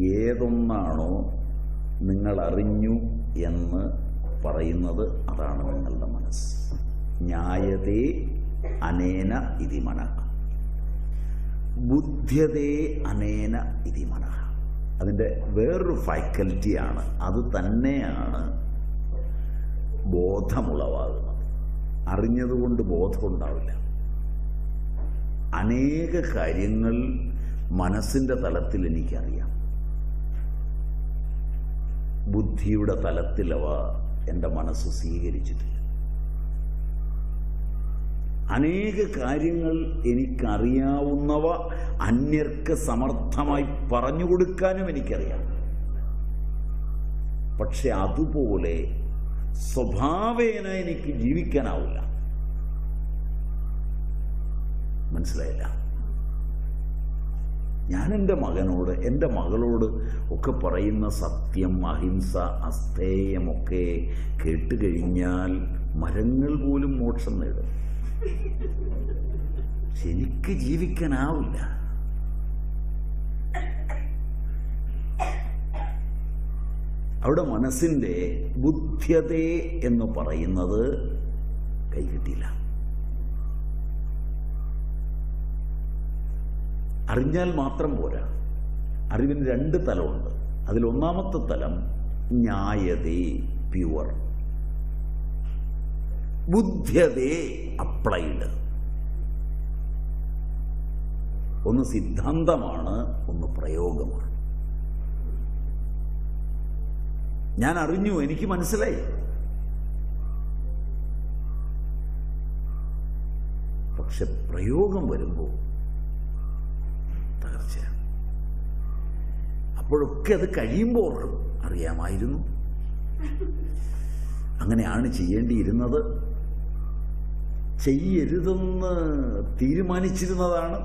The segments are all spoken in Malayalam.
ഏതൊന്നാണോ നിങ്ങൾ അറിഞ്ഞു എന്ന് പറയുന്നത് അതാണ് നിങ്ങളുടെ മനസ്സ്. ന്യായതേ അനേന ഇതി മന. ബുദ്ധ്യതേ അനേന ഇതി മന. അതിന്റെ വേറൊരു ഫാക്കൽറ്റിയാണ്. അത് തന്നെയാണ് ബോധമുളവാകുന്നത്. അറിഞ്ഞതുകൊണ്ട് ബോധമുണ്ടാവില്ല അനേക കാര്യങ്ങൾ മനസ്സിന്റെ തലത്തിൽ എനിക്കറിയാം. ബുദ്ധിയുടെ തലത്തിലവ എന്റെ മനസ്സ് സ്വീകരിച്ചിട്ടില്ല. അനേക കാര്യങ്ങൾ എനിക്കറിയാവുന്നവ അന്യർക്ക് സമർത്ഥമായി പറഞ്ഞു കൊടുക്കാനും എനിക്കറിയാം. പക്ഷെ അതുപോലെ സ്വഭാവേന എനിക്ക് ജീവിക്കാനാവില്ല. മനസ്സിലായില്ല? ഞാൻ എന്റെ മകനോട് എന്റെ മകളോട് ഒക്കെ പറയുന്ന സത്യം അഹിംസ അസ്ഥേയമൊക്കെ കേട്ട് കഴിഞ്ഞാൽ മരങ്ങൾ പോലും മോക്ഷം നേടും. ശരിക്ക് ജീവിക്കാനാവില്ല. അവിടെ മനസ്സിന്റെ ബുദ്ധ്യതേ എന്ന് പറയുന്നത് കൈകിട്ടിയില്ല അറിഞ്ഞാൽ മാത്രം പോരാ. അറിവിന് രണ്ട് തലമുണ്ട്. അതിൽ ഒന്നാമത്തെ തലം ന്യായതേ പ്യുവർ. ബുദ്ധ്യതേ അപ്ലൈഡ്. ഒന്ന് സിദ്ധാന്തമാണ് ഒന്ന് പ്രയോഗമാണ്. ഞാൻ അറിഞ്ഞു എനിക്ക് മനസ്സിലായി. പക്ഷെ പ്രയോഗം വരുമ്പോൾ അപ്പോഴൊക്കെ അത് കഴിയുമ്പോൾ ഓർക്കും അറിയാമായിരുന്നു. അങ്ങനെയാണ് ചെയ്യേണ്ടിയിരുന്നത്. ചെയ്യരുതെന്ന് തീരുമാനിച്ചിരുന്നതാണ്.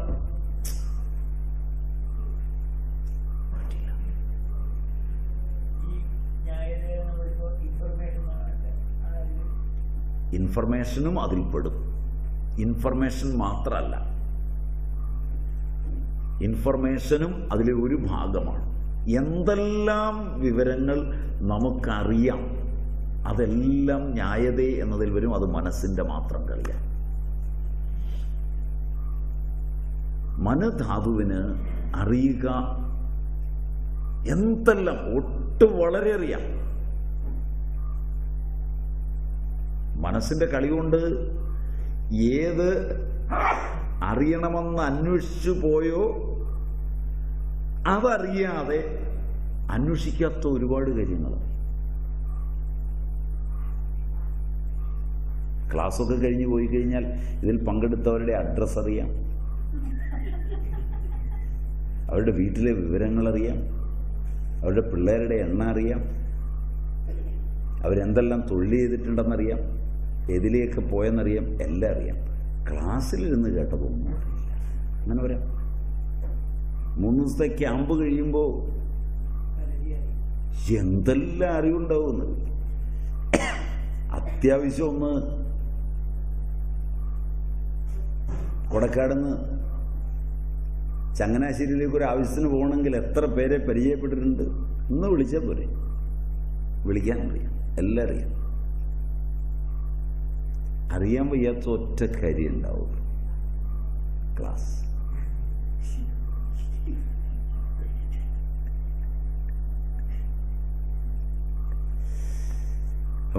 ഇൻഫർമേഷനും അതിൽപ്പെടും. പെടും ഇൻഫർമേഷൻ മാത്രമല്ല ഇൻഫർമേഷനും അതിലെ ഒരു ഭാഗമാണ്. എന്തെല്ലാം വിവരങ്ങൾ നമുക്കറിയാം അതെല്ലാം ന്യായതേ എന്നതിൽ വരും. അത് മനസ്സിന്റെ മാത്രം കളിയാണ് മനധാതുവിന് അറിയുക എന്തെല്ലാം ഒട്ടും വളരെ അറിയാം. മനസ്സിന്റെ കളി കൊണ്ട് ഏത് അറിയണമെന്ന് അന്വേഷിച്ചു പോയോ അതറിയാതെ അന്വേഷിക്കാത്ത ഒരുപാട് കാര്യങ്ങൾ ക്ലാസ്സൊക്കെ കഴിഞ്ഞ് പോയി കഴിഞ്ഞാൽ ഇതിൽ പങ്കെടുത്തവരുടെ അഡ്രസ് അറിയാം. അവരുടെ വീട്ടിലെ വിവരങ്ങൾ അറിയാം. അവരുടെ പിള്ളേരുടെ എണ്ണ അറിയാം. അവരെന്തെല്ലാം തൊഴിൽ ചെയ്തിട്ടുണ്ടെന്നറിയാം. ഏതിലേക്ക് പോയെന്നറിയാം. എല്ലാം അറിയാം. ക്ലാസ്സിലിരുന്ന് കേട്ടതൊന്നും അറിയില്ല. അങ്ങനെ വരാം മൂന്ന് ദിവസത്തെ ക്യാമ്പ് കഴിയുമ്പോൾ എന്തെല്ലാം അറിവുണ്ടാവുന്നത് അത്യാവശ്യം ഒന്ന് കൊടക്കാടുന്ന് ചങ്ങനാശ്ശേരിയിലേക്ക് ഒരു ആവശ്യത്തിന് പോകണമെങ്കിൽ എത്ര പേരെ പരിചയപ്പെട്ടിട്ടുണ്ട്? ഇന്ന് വിളിച്ചാൽ പോരെ. വിളിക്കാൻ അറിയാം. എല്ലാം അറിയാം. അറിയാൻ വയ്യാത്ത ഒറ്റ കാര്യം ഉണ്ടാവും. ക്ലാസ്.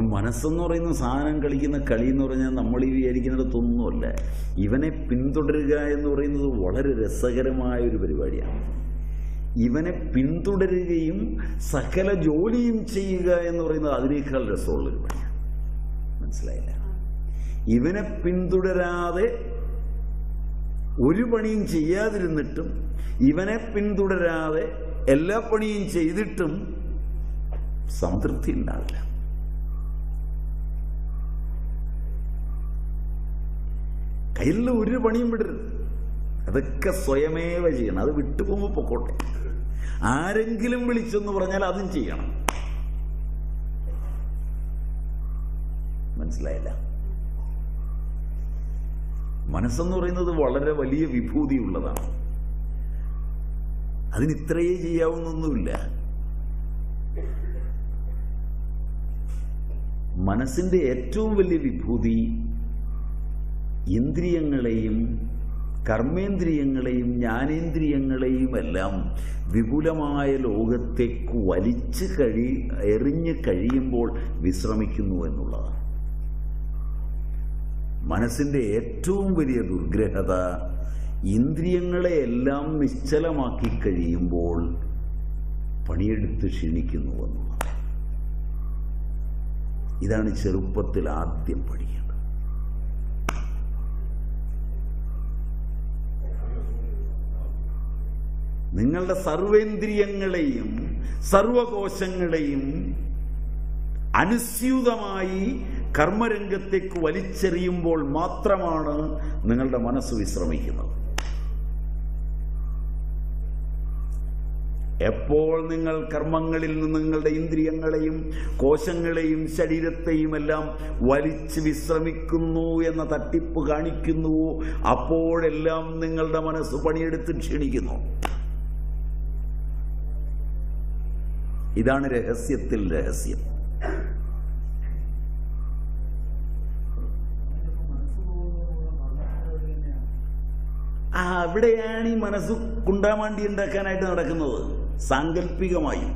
അപ്പം മനസ്സെന്ന് പറയുന്ന സാധനം കളിക്കുന്ന കളി എന്ന് പറഞ്ഞാൽ നമ്മൾ ഈ വിചാരിക്കുന്നിടത്തൊന്നുമല്ല ഇവനെ പിന്തുടരുക എന്ന് പറയുന്നത് വളരെ രസകരമായ ഒരു പരിപാടിയാണ്. ഇവനെ പിന്തുടരുകയും സകല ജോലിയും ചെയ്യുക എന്ന് പറയുന്നത് അതിനേക്കാൾ രസമുള്ളൊരു പണിയാണ്. മനസ്സിലായില്ല? ഇവനെ പിന്തുടരാതെ ഒരു പണിയും ചെയ്യാതിരുന്നിട്ടും ഇവനെ പിന്തുടരാതെ എല്ലാ പണിയും ചെയ്തിട്ടും സംതൃപ്തി ഉണ്ടാവില്ല കയ്യിൽ ഒരു പണിയും വിടരുത്. അതൊക്കെ സ്വയമേവ ചെയ്യണം. അത് വിട്ടുപോകുമ്പോൾ പൊക്കോട്ടെ. ആരെങ്കിലും വിളിച്ചെന്ന് പറഞ്ഞാൽ അതും ചെയ്യണം. മനസ്സിലായില്ല? മനസ്സെന്ന് പറയുന്നത് വളരെ വലിയ വിഭൂതിയുള്ളതാണ്. അതിന് ഇത്രയേ ചെയ്യാവുന്നൊന്നുമില്ല. മനസ്സിന്റെ ഏറ്റവും വലിയ വിഭൂതി ഇന്ദ്രിയങ്ങളെയും കർമ്മേന്ദ്രിയങ്ങളെയും ജ്ഞാനേന്ദ്രിയങ്ങളെയും എല്ലാം വിപുലമായ ലോകത്തേക്ക് വലിച്ച് കഴി എറിഞ്ഞ് കഴിയുമ്പോൾ വിശ്രമിക്കുന്നു എന്നുള്ളതാണ്. മനസ്സിന്റെ ഏറ്റവും വലിയ ദുർഗ്രഹത ഇന്ദ്രിയങ്ങളെ എല്ലാം നിശ്ചലമാക്കി കഴിയുമ്പോൾ പണിയെടുത്ത് ക്ഷീണിക്കുന്നു എന്നുള്ളത് ഇതാണ് ചെറുപ്പത്തിൽ ആദ്യം പഠിക്കേണ്ടത് നിങ്ങളുടെ സർവേന്ദ്രിയങ്ങളെയും സർവകോശങ്ങളെയും അനുസ്യൂതമായി കർമ്മരംഗത്തേക്ക് വലിച്ചെറിയുമ്പോൾ മാത്രമാണ് നിങ്ങളുടെ മനസ്സ് വിശ്രമിക്കുന്നത്. എപ്പോൾ നിങ്ങൾ കർമ്മങ്ങളിൽ നിന്ന് നിങ്ങളുടെ ഇന്ദ്രിയങ്ങളെയും കോശങ്ങളെയും ശരീരത്തെയും എല്ലാം വലിച്ച് വിശ്രമിക്കുന്നു എന്ന തട്ടിപ്പ് കാണിക്കുന്നുവോ? അപ്പോഴെല്ലാം നിങ്ങളുടെ മനസ്സ് പണിയെടുത്ത് ക്ഷീണിക്കുന്നു. ഇതാണ് രഹസ്യത്തിൽ രഹസ്യം. ആ അവിടെയാണ് ഈ മനസ്സ് കുണ്ടാമാണ്ടി ഉണ്ടാക്കാനായിട്ട് നടക്കുന്നത്. സാങ്കല്പികമായി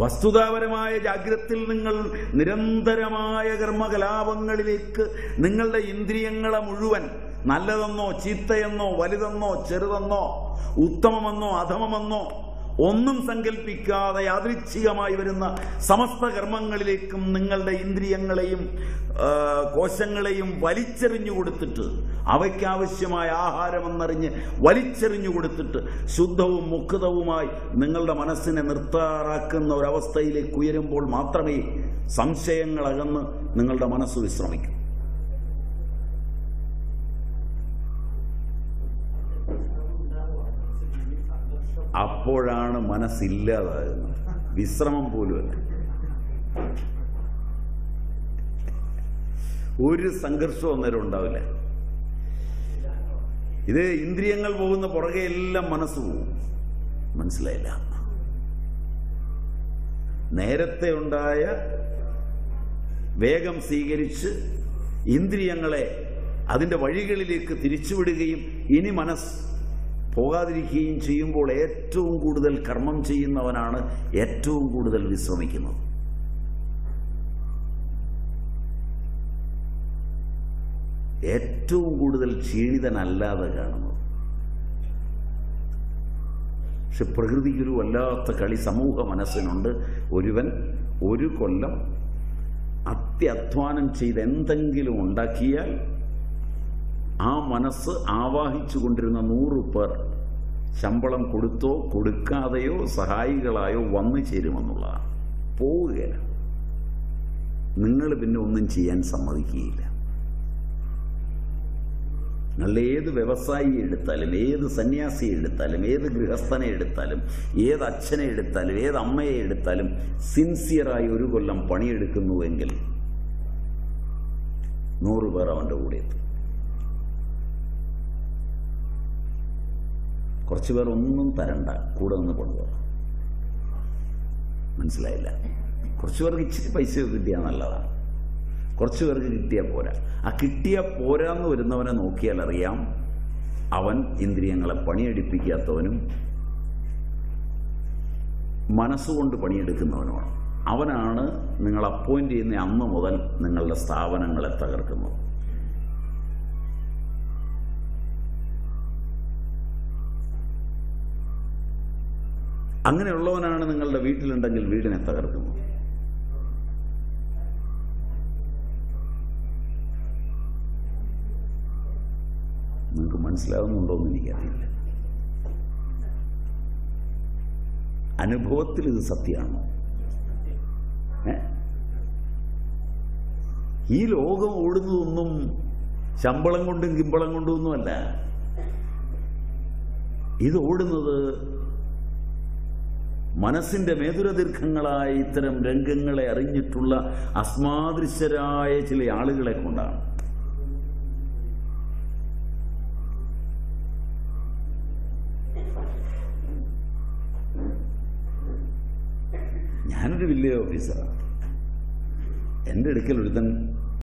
വസ്തുതാപരമായ ജാഗ്രത്തിൽ നിങ്ങൾ നിരന്തരമായ കർമ്മകലാപങ്ങളിലേക്ക് നിങ്ങളുടെ ഇന്ദ്രിയങ്ങളെ മുഴുവൻ നല്ലതെന്നോ ചീത്തയെന്നോ വലുതെന്നോ ചെറുതെന്നോ ഉത്തമമെന്നോ അധമമെന്നോ ഒന്നും സങ്കല്പിക്കാതെ യാദൃച്ഛികമായി വരുന്ന സമസ്ത കർമ്മങ്ങളിലേക്കും നിങ്ങളുടെ ഇന്ദ്രിയങ്ങളെയും കോശങ്ങളെയും വലിച്ചെറിഞ്ഞു കൊടുത്തിട്ട് അവയ്ക്കാവശ്യമായ ആഹാരമെന്നറിഞ്ഞ് വലിച്ചെറിഞ്ഞു കൊടുത്തിട്ട് ശുദ്ധവും മുക്തവുമായി നിങ്ങളുടെ മനസ്സിനെ നിർത്താറാക്കുന്ന ഒരവസ്ഥയിലേക്ക് ഉയരുമ്പോൾ മാത്രമേ സംശയങ്ങളകന്ന് നിങ്ങളുടെ മനസ്സ് വിശ്രമിക്കൂ. അപ്പോഴാണ് മനസ്സില്ലാതാകുന്നത്. വിശ്രമം പോലുമല്ല ഒരു സംഘർഷവും അന്നേരം ഉണ്ടാവില്ല. ഇത് ഇന്ദ്രിയങ്ങൾ പോകുന്ന പുറകെ എല്ലാം മനസ്സ് പോകും. മനസ്സിലായില്ല. നേരത്തെ ഉണ്ടായ വേഗം സ്വീകരിച്ച് ഇന്ദ്രിയങ്ങളെ അതിന്റെ വഴികളിലേക്ക് തിരിച്ചുവിടുകയും ഇനി മനസ്സ് പോകാതിരിക്കുകയും ചെയ്യുമ്പോൾ ഏറ്റവും കൂടുതൽ കർമ്മം ചെയ്യുന്നവനാണ് ഏറ്റവും കൂടുതൽ വിശ്രമിക്കുന്നത്. ഏറ്റവും കൂടുതൽ ക്ഷീണിതനല്ലാതെ കാണുന്നത് പക്ഷെ പ്രകൃതിക്കൊരു വല്ലാത്ത കളി സമൂഹ മനസ്സിനുണ്ട്. ഒരുവൻ ഒരു കൊല്ലം അത്യധ്വാനം ചെയ്ത് എന്തെങ്കിലും ഉണ്ടാക്കിയാൽ ആ മനസ്സ് ആവാഹിച്ചു കൊണ്ടിരുന്ന നൂറ് പേർ ശമ്പളം കൊടുത്തോ കൊടുക്കാതെയോ സഹായികളായോ വന്നു ചേരുമെന്നുള്ളതാണ്. പോവുകയില്ല നിങ്ങൾ പിന്നെ ഒന്നും ചെയ്യാൻ സമ്മതിക്കുകയില്ല. നിങ്ങൾ ഏത് വ്യവസായി എടുത്താലും ഏത് സന്യാസിയെ എടുത്താലും ഏത് ഗൃഹസ്ഥനെ എടുത്താലും ഏത് അച്ഛനെ എടുത്താലും ഏത് അമ്മയെ എടുത്താലും സിൻസിയറായി ഒരു കൊല്ലം പണിയെടുക്കുന്നുവെങ്കിൽ നൂറ് പേർ അവന്റെ കൂടെ എത്തും. കുറച്ചു പേർ ഒന്നും തരണ്ട. കൂടെ നിന്ന് കൊണ്ടുപോകാം. മനസ്സിലായില്ല? കുറച്ച് പേർക്ക് ഇച്ചിരി പൈസ കിട്ടിയാൽ നല്ലതാണ്. കുറച്ച് പേർക്ക് കിട്ടിയാൽ പോരാ. ആ കിട്ടിയ പോരാന്ന് വരുന്നവനെ നോക്കിയാൽ അറിയാം അവൻ ഇന്ദ്രിയങ്ങളെ പണിയെടുപ്പിക്കാത്തവനും മനസ്സുകൊണ്ട് പണിയെടുക്കുന്നവനുമാണ്. അവനാണ് നിങ്ങൾ അപ്പോയിന്റ് ചെയ്യുന്ന അന്ന് മുതൽ നിങ്ങളുടെ സ്ഥാപനങ്ങളെ തകർക്കുന്നത്. അങ്ങനെയുള്ളവനാണ് നിങ്ങളുടെ വീട്ടിലുണ്ടെങ്കിൽ വീടിനെ തകർക്കുന്നത് നിങ്ങൾക്ക് മനസ്സിലാവുന്നുണ്ടോ എന്ന് എനിക്കറിയില്ല. അനുഭവത്തിൽ ഇത് സത്യമാണോ? ഈ ലോകം ഓടുന്നതൊന്നും ശമ്പളം കൊണ്ടും കിമ്പളം കൊണ്ടും ഒന്നുമല്ല. ഇത് ഓടുന്നത് മനസ്സിന്റെ മേതുരദീർഘങ്ങളായ ഇത്തരം രംഗങ്ങളെ അറിഞ്ഞിട്ടുള്ള അസ്മാദൃശ്യരായ ചില ആളുകളെ കൊണ്ടാണ്. ഞാനൊരു വില്ലേ ഓഫീസറാണ്. എന്റെ അടുക്കൽ ഒരുത്തൻ